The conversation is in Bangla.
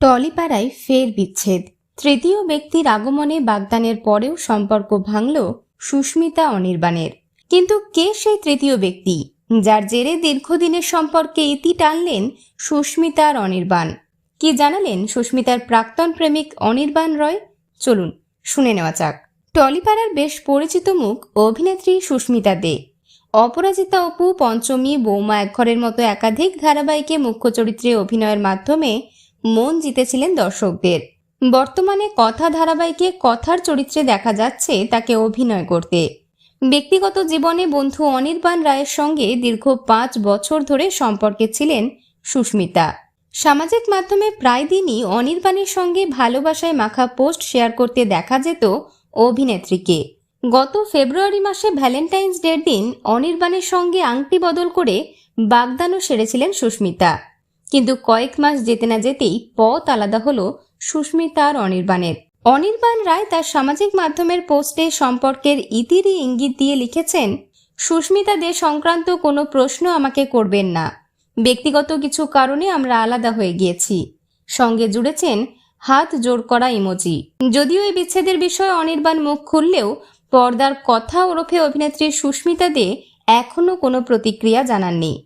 টলিপাড়ায় ফের বিচ্ছেদ। তৃতীয় ব্যক্তির আগমনে বাগদানের পরেও সম্পর্ক ভাঙল সুস্মিতা অনির্বাণের। কিন্তু কে সেই তৃতীয় ব্যক্তি, যার জেরে দীর্ঘদিনের সম্পর্কে ইতি টানলেন সুস্মিতার অনির্বাণ? কি জানালেন সুস্মিতার প্রাক্তন প্রেমিক অনির্বাণ রয়? চলুন, শুনে নেওয়া যাক। টলিপাড়ার বেশ পরিচিত মুখ অভিনেত্রী সুস্মিতা দে। অপরাজিতা অপু, পঞ্চমী, বৌমা একঘরের মতো একাধিক ধারাবাহিকে মুখ্য চরিত্রে অভিনয়ের মাধ্যমে মন জিতেছিলেন দর্শকদের। বর্তমানে কথা ধারাবাহিকে কথার চরিত্রে দেখা যাচ্ছে তাকে অভিনয় করতে। ব্যক্তিগত জীবনে বন্ধু অনির্বাণ রায়ের সঙ্গে দীর্ঘ পাঁচ বছর ধরে সম্পর্কে ছিলেন সুস্মিতা। সামাজিক মাধ্যমে প্রায় দিনই অনির্বাণের সঙ্গে ভালোবাসায় মাখা পোস্ট শেয়ার করতে দেখা যেত অভিনেত্রীকে। গত ফেব্রুয়ারি মাসে ভ্যালেন্টাইন্স ডের দিন অনির্বাণের সঙ্গে আংটি বদল করে বাগদানও সেরেছিলেন সুস্মিতা। কিন্তু কয়েক মাস যেতে না যেতেই পথ আলাদা হলো সুস্মিতা আর অনির্বাণের। অনির্বাণ রায় তার সামাজিক মাধ্যমের পোস্টে সম্পর্কের ইতিরি ইঙ্গিত দিয়ে লিখেছেন, সুস্মিতা দে সংক্রান্ত কোনো প্রশ্ন আমাকে করবেন না। ব্যক্তিগত কিছু কারণে আমরা আলাদা হয়ে গিয়েছি। সঙ্গে জুড়েছেন হাত জোর করা ইমোজি। যদিও এই বিচ্ছেদের বিষয়ে অনির্বাণ মুখ খুললেও পর্দার কথা ওরফে অভিনেত্রী সুস্মিতা দে এখনও কোনো প্রতিক্রিয়া জানাননি।